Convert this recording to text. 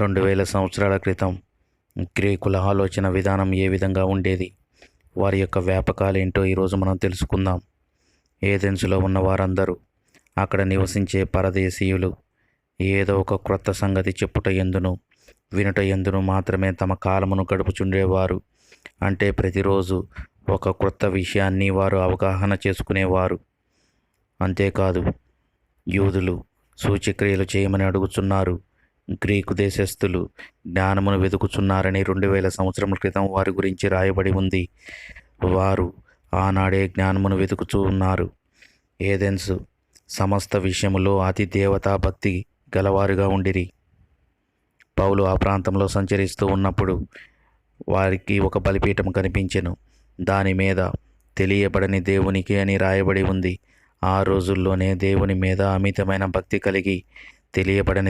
రెండు వేల సంవత్సరాల క్రితం గ్రీకుల ఆలోచన విధానం ఏ విధంగా ఉండేది? వారి యొక్క వ్యాపకాలు ఏంటో ఈరోజు మనం తెలుసుకుందాం. ఏథెన్స్లో ఉన్న వారందరూ అక్కడ నివసించే పరదేశీయులు ఏదో ఒక క్రొత్త సంగతి చెప్పుట ఎందును వినుట ఎందును మాత్రమే తమ కాలమును గడుపుచుండేవారు. అంటే ప్రతిరోజు ఒక క్రొత్త విషయాన్ని వారు అవగాహన చేసుకునేవారు. అంతేకాదు యూదులు సూచక్రియలు చేయమని అడుగుతున్నారు గ్రీకు దేశస్థులు జ్ఞానమును వెతుకుచున్నారని రెండు వేల సంవత్సరముల క్రితం వారి గురించి రాయబడి ఉంది. వారు ఆనాడే జ్ఞానమును వెతుకుచూ ఉన్నారు. ఏథెన్స్ సమస్త విషయములో అతి దేవతా భక్తి గలవారుగా ఉండిరి. పౌలు ఆ ప్రాంతంలో సంచరిస్తూ ఉన్నప్పుడు వారికి ఒక బలిపీఠం కనిపించెను. దాని మీద తెలియబడని దేవునికి అని రాయబడి ఉంది. ఆ రోజుల్లోనే దేవుని మీద అమితమైన భక్తి కలిగి తెలియబడని